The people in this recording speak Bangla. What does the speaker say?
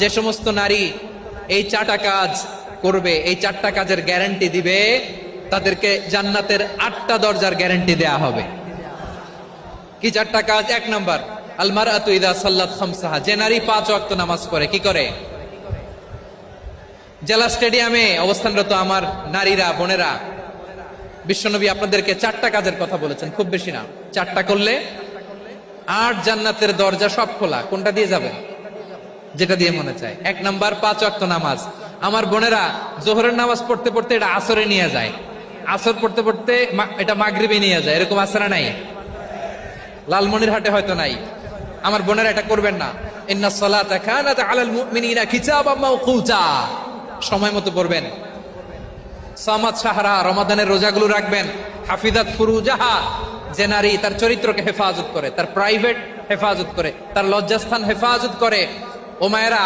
যে সমস্ত নারী এই চারটা কাজ করবে, এই চারটা কাজের গ্যারান্টি দিবে, তাদেরকে জান্নাতের আটটা দরজার গ্যারান্টি দেয়া হবে। কি চারটা কাজ? এক নম্বর আলমার আতুইদা সাল্লাত খামসাহা। যে নারী পাঁচ ওয়াক্ত নামাজ পড়ে, কি করে? জেলা স্টেডিয়ামে অবস্থানরত আমার নারীরা, বোনেরা, বিশ্বনবী আপনাদেরকে চারটা কাজের কথা বলেছেন, খুব বেশি না। চারটা করলে আট জান্নাতের দরজা সব খোলা। কোনটা দিয়ে যাবে যেটা দিয়ে মনে চায়। এক নাম্বার, পাঁচ ওয়াক্ত নামাজ। আমার বোনেরা, জোহরের নামাজ পড়তে পড়তে এটা আসরে নিয়ে যায়। আসর পড়তে পড়তে এটা মাগরিবে নিয়ে যায়। এরকম আসরা নাই। লালমনির হাটে হয়তো নাই। আমার বোনেরা এটা করবেন না। ইন্না সালাতা কানাত আলাল মুমিনিনা কিতাবাম মাওকুতা। সময় মতো পড়বেন। সামাদ সাহারা রমাদানের রোজাগুলো রাখবেন। হাফিজাত ফুরুজাহা, যে নারী তার চরিত্রকে হেফাজত করে, তার প্রাইভেট হেফাজত করে, তার লজ্জাস্থান হেফাজত করে ও মায়েরা